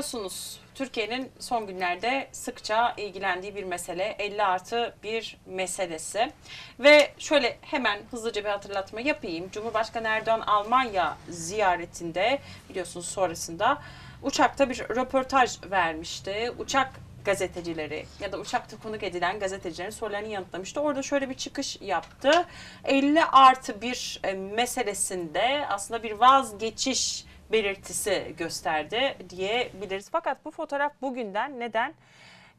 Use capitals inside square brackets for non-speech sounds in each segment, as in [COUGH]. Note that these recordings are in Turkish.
biliyorsunuz Türkiye'nin son günlerde sıkça ilgilendiği bir mesele 50 artı bir meselesi. Ve şöyle hemen hızlıca bir hatırlatma yapayım. Cumhurbaşkanı Erdoğan Almanya ziyaretinde biliyorsunuz sonrasında uçakta bir röportaj vermişti. Uçak gazetecileri ya da uçakta konuk edilen gazetecilerin sorularını yanıtlamıştı. Orada şöyle bir çıkış yaptı. 50 artı bir e, meselesinde aslında bir vazgeçiş belirtisi gösterdi diyebiliriz. Fakat bu fotoğraf bugünden neden?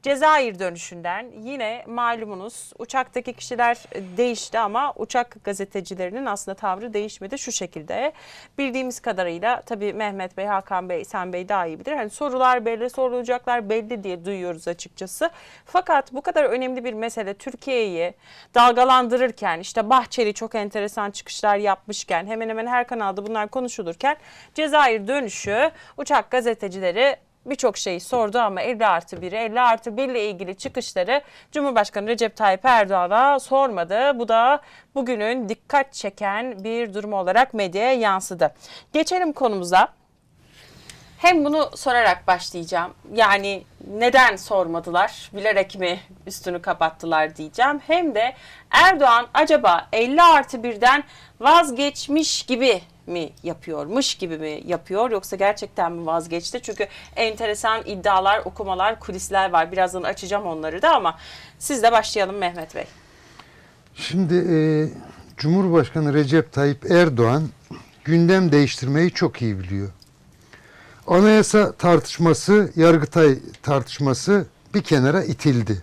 Cezayir dönüşünden yine malumunuz uçaktaki kişiler değişti ama uçak gazetecilerinin aslında tavrı değişmedi şu şekilde. Bildiğimiz kadarıyla tabii Mehmet Bey, Hakan Bey, Sen Bey daha iyi bilir. Hani sorular belli, sorulacaklar belli diye duyuyoruz açıkçası. Fakat bu kadar önemli bir mesele Türkiye'yi dalgalandırırken işte Bahçeli çok enteresan çıkışlar yapmışken hemen hemen her kanalda bunlar konuşulurken Cezayir dönüşü uçak gazetecileri birçok şeyi sordu ama 50 artı 1'i 50 artı 1 ile ilgili çıkışları Cumhurbaşkanı Recep Tayyip Erdoğan'a sormadı. Bu da bugünün dikkat çeken bir durum olarak medyaya yansıdı. Geçelim konumuza. Hem bunu sorarak başlayacağım. Yani neden sormadılar? Bilerek mi üstünü kapattılar diyeceğim. Hem de Erdoğan acaba 50 artı 1'den vazgeçmiş gibi mi yapıyormuş gibi mi yapıyor yoksa gerçekten mi vazgeçti? Çünkü enteresan iddialar, okumalar, kulisler var. Birazdan açacağım onları da ama sizle başlayalım Mehmet Bey. Şimdi e, Cumhurbaşkanı Recep Tayyip Erdoğan gündem değiştirmeyi çok iyi biliyor. Anayasa tartışması, Yargıtay tartışması bir kenara itildi.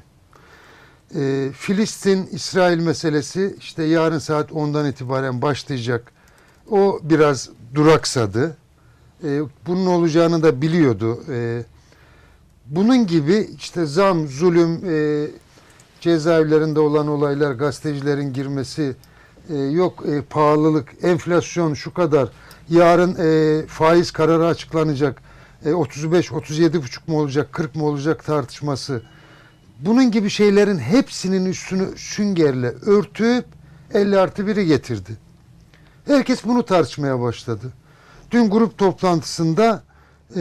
E, Filistin-İsrail meselesi işte yarın saat 10'dan itibaren başlayacak. O biraz duraksadı. E, bunun olacağını da biliyordu. E, bunun gibi işte zam, zulüm, e, cezaevlerinde olan olaylar, gazetecilerin girmesi, e, yok e, pahalılık, enflasyon şu kadar, yarın e, faiz kararı açıklanacak, e, 35, 37 buçuk mu olacak, 40 mı olacak tartışması. Bunun gibi şeylerin hepsinin üstünü süngerle örtüp 50 artı 1'i getirdi. Herkes bunu tartışmaya başladı. Dün grup toplantısında e,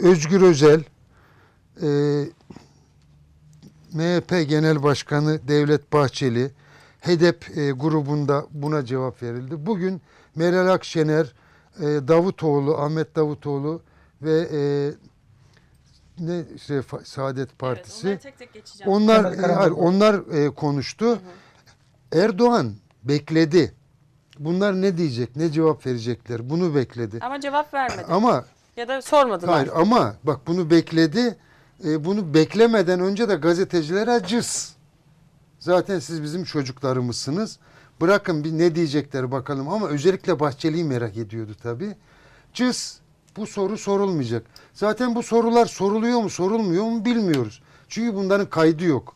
Özgür Özel, e, MHP Genel Başkanı Devlet Bahçeli, HEDEP e, grubunda buna cevap verildi. Bugün Meral Akşener, e, Davutoğlu, Ahmet Davutoğlu ve e, ne Refa- Saadet Partisi. tek tek geçeceğim. Onlar e, hayır, onlar e, konuştu. Erdoğan bekledi. Bunlar ne diyecek, ne cevap verecekler? Bunu bekledi. Ama cevap vermedi. Ama ya da sormadılar. hayır ama bak bunu bekledi. E, bunu beklemeden önce de gazetecilere cız. Zaten siz bizim çocuklarımızsınız. Bırakın bir ne diyecekler bakalım ama özellikle Bahçeli'yi merak ediyordu tabii. Cız bu soru sorulmayacak. Zaten bu sorular soruluyor mu sorulmuyor mu bilmiyoruz. Çünkü bunların kaydı yok.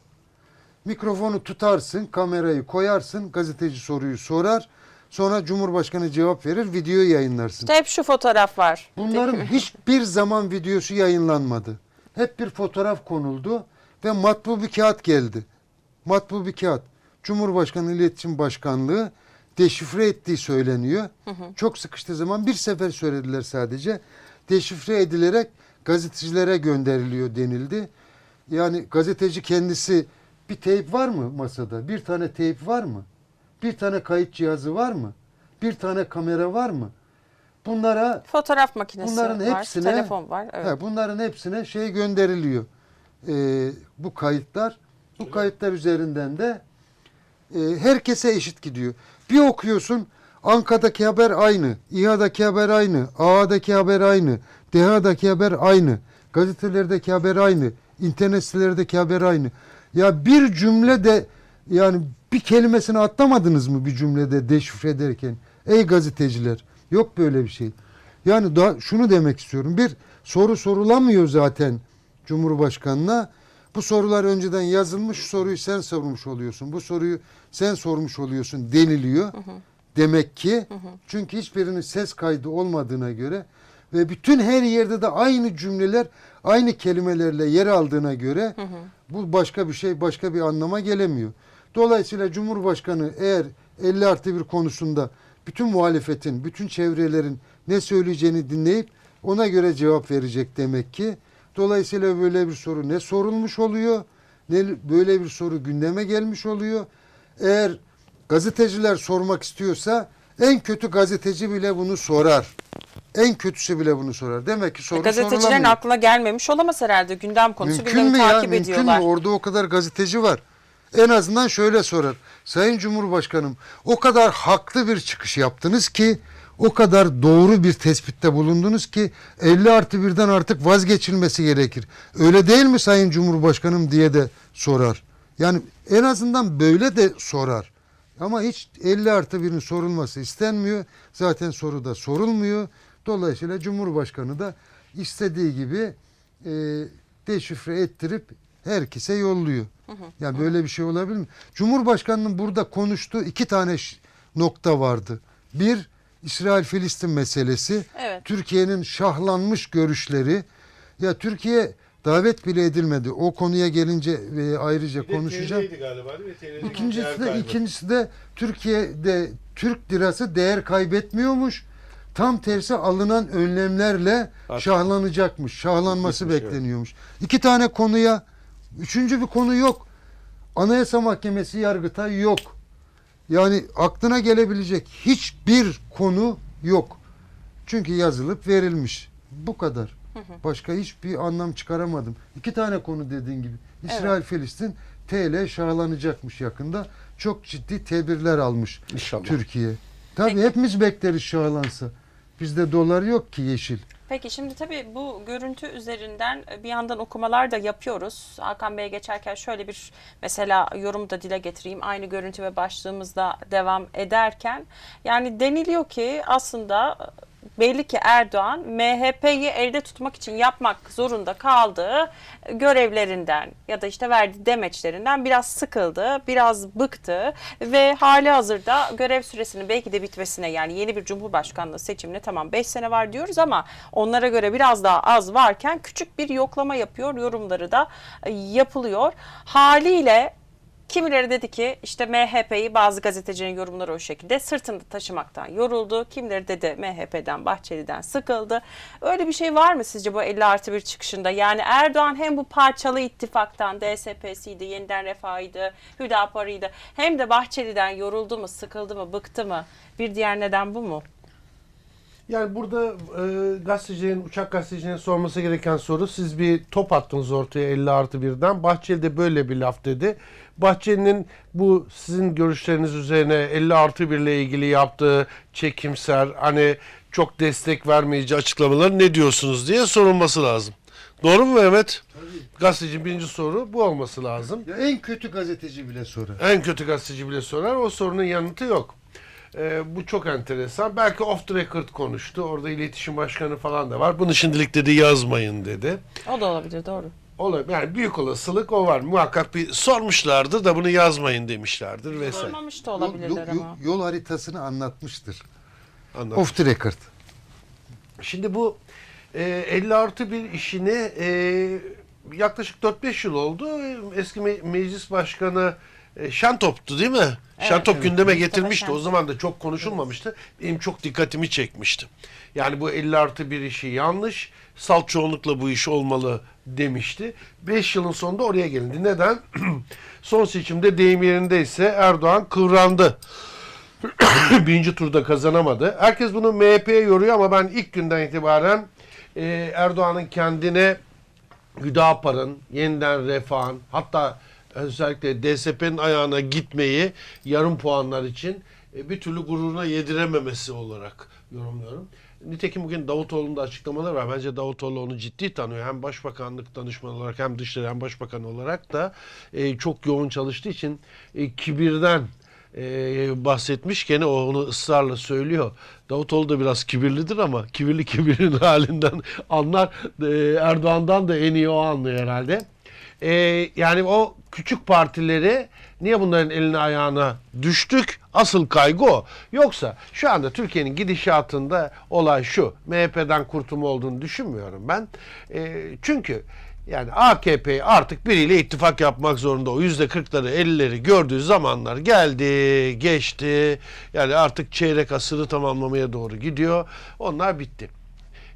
Mikrofonu tutarsın, kamerayı koyarsın, gazeteci soruyu sorar. Sonra Cumhurbaşkanı cevap verir, videoyu yayınlarsın. İşte hep şu fotoğraf var. Bunların [LAUGHS] hiçbir zaman videosu yayınlanmadı. Hep bir fotoğraf konuldu ve matbu bir kağıt geldi. Matbu bir kağıt. Cumhurbaşkanı İletişim Başkanlığı deşifre ettiği söyleniyor. Çok sıkıştığı zaman bir sefer söylediler sadece. Deşifre edilerek gazetecilere gönderiliyor denildi. Yani gazeteci kendisi bir teyp var mı masada? Bir tane teyp var mı? Bir tane kayıt cihazı var mı? Bir tane kamera var mı? Bunlara Fotoğraf makinesi Bunların var, hepsine- telefon var. Evet. He, bunların hepsine şey gönderiliyor. Ee, bu kayıtlar. Bu kayıtlar üzerinden de e, herkese eşit gidiyor. Bir okuyorsun Anka'daki haber aynı, İHA'daki haber aynı, A'daki haber aynı, DHA'daki haber aynı, gazetelerdeki haber aynı, internet sitelerdeki haber aynı. Ya bir cümle de yani bir kelimesini atlamadınız mı bir cümlede deşifre ederken? Ey gazeteciler yok böyle bir şey. Yani daha şunu demek istiyorum. Bir soru sorulamıyor zaten Cumhurbaşkanına. Bu sorular önceden yazılmış. Soruyu sen sormuş oluyorsun. Bu soruyu sen sormuş oluyorsun deniliyor. Demek ki çünkü hiçbirinin ses kaydı olmadığına göre ve bütün her yerde de aynı cümleler aynı kelimelerle yer aldığına göre bu başka bir şey başka bir anlama gelemiyor. Dolayısıyla Cumhurbaşkanı eğer 50 artı bir konusunda bütün muhalefetin, bütün çevrelerin ne söyleyeceğini dinleyip Ona göre cevap verecek demek ki. Dolayısıyla böyle bir soru ne sorulmuş oluyor ne böyle bir soru gündeme gelmiş oluyor. Eğer gazeteciler sormak istiyorsa en kötü gazeteci bile bunu sorar. En kötüsü bile bunu sorar. Demek ki soru Gazetecilerin sorulamıyor. aklına gelmemiş olamaz herhalde gündem konusu. Mümkün mü ya? takip Mümkün ediyorlar. mü? Orada o kadar gazeteci var. En azından şöyle sorar. Sayın Cumhurbaşkanım o kadar haklı bir çıkış yaptınız ki o kadar doğru bir tespitte bulundunuz ki 50 artı birden artık vazgeçilmesi gerekir. Öyle değil mi Sayın Cumhurbaşkanım diye de sorar. Yani en azından böyle de sorar. Ama hiç 50 artı birin sorulması istenmiyor. Zaten soru da sorulmuyor. Dolayısıyla Cumhurbaşkanı da istediği gibi e, deşifre ettirip herkese yolluyor. Yani böyle bir şey olabilir mi? Cumhurbaşkanının burada konuştuğu iki tane nokta vardı. Bir, İsrail-Filistin meselesi. Evet. Türkiye'nin şahlanmış görüşleri. Ya Türkiye davet bile edilmedi. O konuya gelince e, ayrıca Bir de konuşacağım. Galiba değil mi? İkincisi de ikincisi de Türkiye'de Türk lirası değer kaybetmiyormuş. Tam tersi alınan önlemlerle Artık- şahlanacakmış. Şahlanması evet. bekleniyormuş. İki tane konuya üçüncü bir konu yok. Anayasa Mahkemesi Yargıtay yok. Yani aklına gelebilecek hiçbir konu yok. Çünkü yazılıp verilmiş. Bu kadar. Başka hiçbir anlam çıkaramadım. İki tane konu dediğin gibi. İsrail Filistin TL şahlanacakmış yakında. Çok ciddi tedbirler almış İnşallah. Türkiye. Tabii hepimiz bekleriz şahlansa. Bizde dolar yok ki yeşil. Peki şimdi tabii bu görüntü üzerinden bir yandan okumalar da yapıyoruz. Hakan Bey'e geçerken şöyle bir mesela yorum da dile getireyim. Aynı görüntü ve başlığımızda devam ederken yani deniliyor ki aslında belli ki Erdoğan MHP'yi elde tutmak için yapmak zorunda kaldığı görevlerinden ya da işte verdiği demeçlerinden biraz sıkıldı, biraz bıktı ve hali hazırda görev süresinin belki de bitmesine yani yeni bir cumhurbaşkanlığı seçimine tamam 5 sene var diyoruz ama onlara göre biraz daha az varken küçük bir yoklama yapıyor, yorumları da e, yapılıyor. Haliyle Kimileri dedi ki işte MHP'yi bazı gazetecilerin yorumları o şekilde sırtında taşımaktan yoruldu. Kimileri dedi MHP'den Bahçeli'den sıkıldı. Öyle bir şey var mı sizce bu 50 artı bir çıkışında? Yani Erdoğan hem bu parçalı ittifaktan DSP'siydi, yeniden refahıydı, Hüdapar'ıydı hem de Bahçeli'den yoruldu mu, sıkıldı mı, bıktı mı? Bir diğer neden bu mu? Yani burada e, gazetecilerin, uçak gazetecilerin sorması gereken soru siz bir top attınız ortaya 50 artı birden. Bahçeli de böyle bir laf dedi. Bahçeli'nin bu sizin görüşleriniz üzerine 50 artı 1 ile ilgili yaptığı çekimser hani çok destek vermeyici açıklamaları ne diyorsunuz diye sorulması lazım. Doğru mu Mehmet? Gazetecinin birinci soru bu olması lazım. Ya en kötü gazeteci bile sorar. En kötü gazeteci bile sorar. O sorunun yanıtı yok. Ee, bu çok enteresan. Belki off the record konuştu. Orada iletişim başkanı falan da var. Bunu şimdilik dedi yazmayın dedi. O da olabilir doğru. Olabilir. Yani büyük olasılık o var. Muhakkak bir sormuşlardır da bunu yazmayın demişlerdir vesaire. Sormamış da Yol, olabilirler yol- ama. yol haritasını anlatmıştır. Anladım. Off the record. Şimdi bu e, 50 artı bir işini e, yaklaşık 4-5 yıl oldu. Eski me- meclis başkanı e, Şentop'tu değil mi? Şentop gündeme getirmişti. O zaman da çok konuşulmamıştı. Benim çok dikkatimi çekmişti. Yani bu 50 artı bir işi yanlış. Salt çoğunlukla bu iş olmalı demişti. 5 yılın sonunda oraya gelindi. Neden? [CLEARS THROAT] Son seçimde deyim yerindeyse Erdoğan kıvrandı. [CLEARS THROAT] birinci turda kazanamadı. Herkes bunu MHP'ye yoruyor ama ben ilk günden itibaren e, Erdoğan'ın kendine Hüdapar'ın, yeniden Refah'ın hatta özellikle DSP'nin ayağına gitmeyi yarım puanlar için e, bir türlü gururuna yedirememesi olarak yorumluyorum. Nitekim bugün Davutoğlu'nun da açıklamaları var. Bence Davutoğlu onu ciddi tanıyor. Hem başbakanlık danışmanı olarak hem dışişleri hem başbakan olarak da e, çok yoğun çalıştığı için e, kibirden e, bahsetmiş. Gene o onu ısrarla söylüyor. Davutoğlu da biraz kibirlidir ama kibirli [LAUGHS] kibirin halinden anlar. Erdoğan'dan da en iyi o anlıyor herhalde. Yani o küçük partileri niye bunların eline ayağına düştük? Asıl kaygı o. Yoksa şu anda Türkiye'nin gidişatında olay şu. MHP'den kurtulma olduğunu düşünmüyorum ben. E, çünkü yani AKP artık biriyle ittifak yapmak zorunda. O yüzde kırkları, ellileri gördüğü zamanlar geldi, geçti. Yani artık çeyrek asırı tamamlamaya doğru gidiyor. Onlar bitti.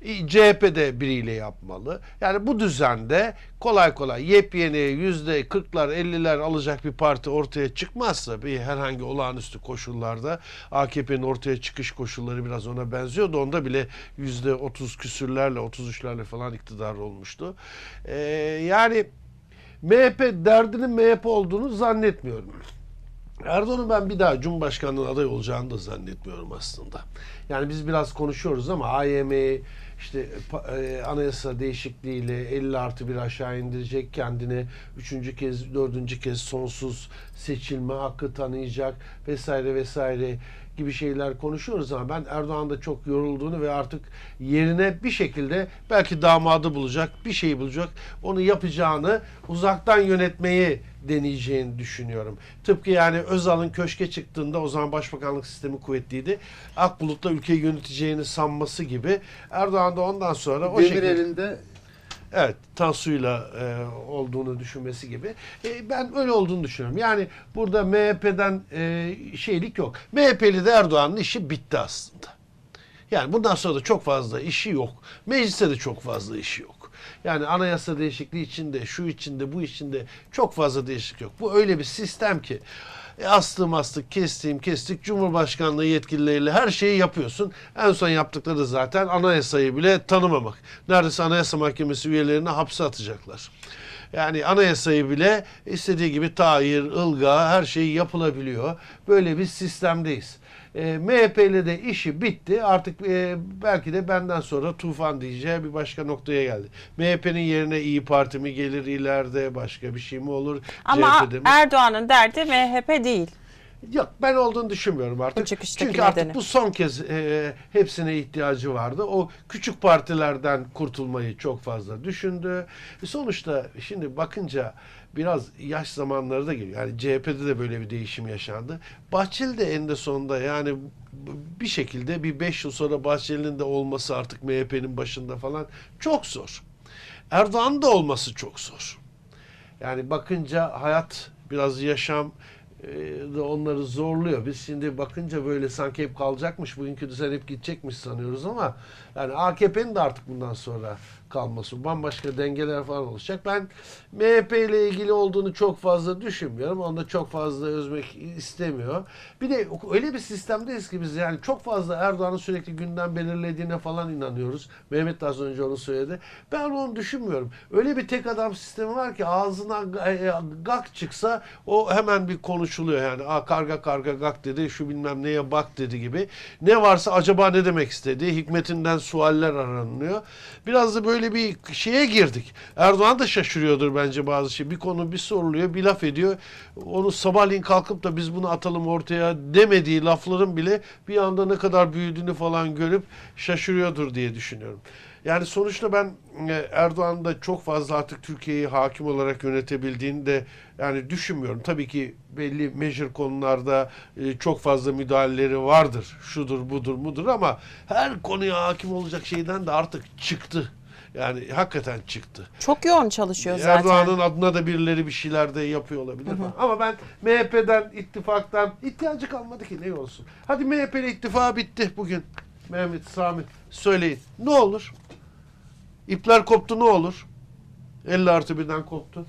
CHP de biriyle yapmalı. Yani bu düzende kolay kolay yepyeni yüzde 40'lar 50'ler alacak bir parti ortaya çıkmazsa bir herhangi olağanüstü koşullarda AKP'nin ortaya çıkış koşulları biraz ona benziyordu. Onda bile yüzde 30 küsürlerle 33'lerle falan iktidar olmuştu. Ee, yani MHP derdinin MHP olduğunu zannetmiyorum. Erdoğan'ın ben bir daha Cumhurbaşkanlığı aday olacağını da zannetmiyorum aslında. Yani biz biraz konuşuyoruz ama AYM'yi işte e, anayasa değişikliğiyle 50 artı bir aşağı indirecek kendine üçüncü kez dördüncü kez sonsuz seçilme hakkı tanıyacak vesaire vesaire gibi şeyler konuşuyoruz ama ben Erdoğan da çok yorulduğunu ve artık yerine bir şekilde belki damadı bulacak, bir şey bulacak, onu yapacağını, uzaktan yönetmeyi deneyeceğini düşünüyorum. Tıpkı yani Özal'ın köşke çıktığında o zaman başbakanlık sistemi kuvvetliydi. Akbulut'la ülkeyi yöneteceğini sanması gibi Erdoğan da ondan sonra o şekilde Demirel'inde Evet, Tansu'yla e, olduğunu düşünmesi gibi. E, ben öyle olduğunu düşünüyorum. Yani burada MHP'den e, şeylik yok. MHP'li de Erdoğan'ın işi bitti aslında. Yani bundan sonra da çok fazla işi yok. Mecliste de çok fazla işi yok. Yani anayasa değişikliği içinde, şu içinde, bu içinde çok fazla değişiklik yok. Bu öyle bir sistem ki e, astım astık, kestiğim kestik. Cumhurbaşkanlığı yetkilileriyle her şeyi yapıyorsun. En son yaptıkları zaten anayasayı bile tanımamak. Neredeyse Anayasa Mahkemesi üyelerini hapse atacaklar. Yani anayasayı bile istediği gibi tahir, ılga her şey yapılabiliyor. Böyle bir sistemdeyiz. E, MHP ile de işi bitti. Artık e, belki de benden sonra tufan diyeceği bir başka noktaya geldi. MHP'nin yerine İyi Parti mi gelir ileride başka bir şey mi olur? Ama mi? Erdoğan'ın derdi MHP değil. Yok ben olduğunu düşünmüyorum artık. Çünkü artık nedeni. bu son kez e, hepsine ihtiyacı vardı. O küçük partilerden kurtulmayı çok fazla düşündü. E, sonuçta şimdi bakınca biraz yaş zamanları da geliyor. Yani CHP'de de böyle bir değişim yaşandı. Bahçeli de eninde sonunda yani bir şekilde bir 5 yıl sonra Bahçeli'nin de olması artık MHP'nin başında falan çok zor. Erdoğan'ın da olması çok zor. Yani bakınca hayat biraz yaşam e, da onları zorluyor. Biz şimdi bakınca böyle sanki hep kalacakmış, bugünkü düzen hep gidecekmiş sanıyoruz ama yani AKP'nin de artık bundan sonra kalması, bambaşka dengeler falan olacak. Ben MHP ile ilgili olduğunu çok fazla düşünmüyorum. Onu da çok fazla özmek istemiyor. Bir de öyle bir sistemdeyiz ki biz yani çok fazla Erdoğan'ın sürekli gündem belirlediğine falan inanıyoruz. Mehmet de az önce onu söyledi. Ben onu düşünmüyorum. Öyle bir tek adam sistemi var ki ağzına e, gak çıksa o hemen bir konuşuluyor yani. Aa, karga karga gak dedi, şu bilmem neye bak dedi gibi. Ne varsa acaba ne demek istedi? Hikmetinden sualler aranıyor. Biraz da böyle bir şeye girdik. Erdoğan da şaşırıyordur bence bazı şey. Bir konu bir soruluyor, bir laf ediyor. Onu sabahleyin kalkıp da biz bunu atalım ortaya demediği lafların bile bir anda ne kadar büyüdüğünü falan görüp şaşırıyordur diye düşünüyorum. Yani sonuçta ben e, Erdoğan'ın da çok fazla artık Türkiye'yi hakim olarak yönetebildiğini de yani düşünmüyorum. Tabii ki belli measure konularda e, çok fazla müdahaleleri vardır. Şudur budur mudur ama her konuya hakim olacak şeyden de artık çıktı. Yani hakikaten çıktı. Çok yoğun çalışıyor zaten. Erdoğan'ın adına da birileri bir şeyler de yapıyor olabilir. falan. Ama ben MHP'den, ittifaktan ihtiyacı kalmadı ki ne olsun. Hadi MHP ile ittifak bitti bugün. Mehmet, Sami söyleyin. Ne olur? İpler koptu ne olur? 50 artı birden koptu.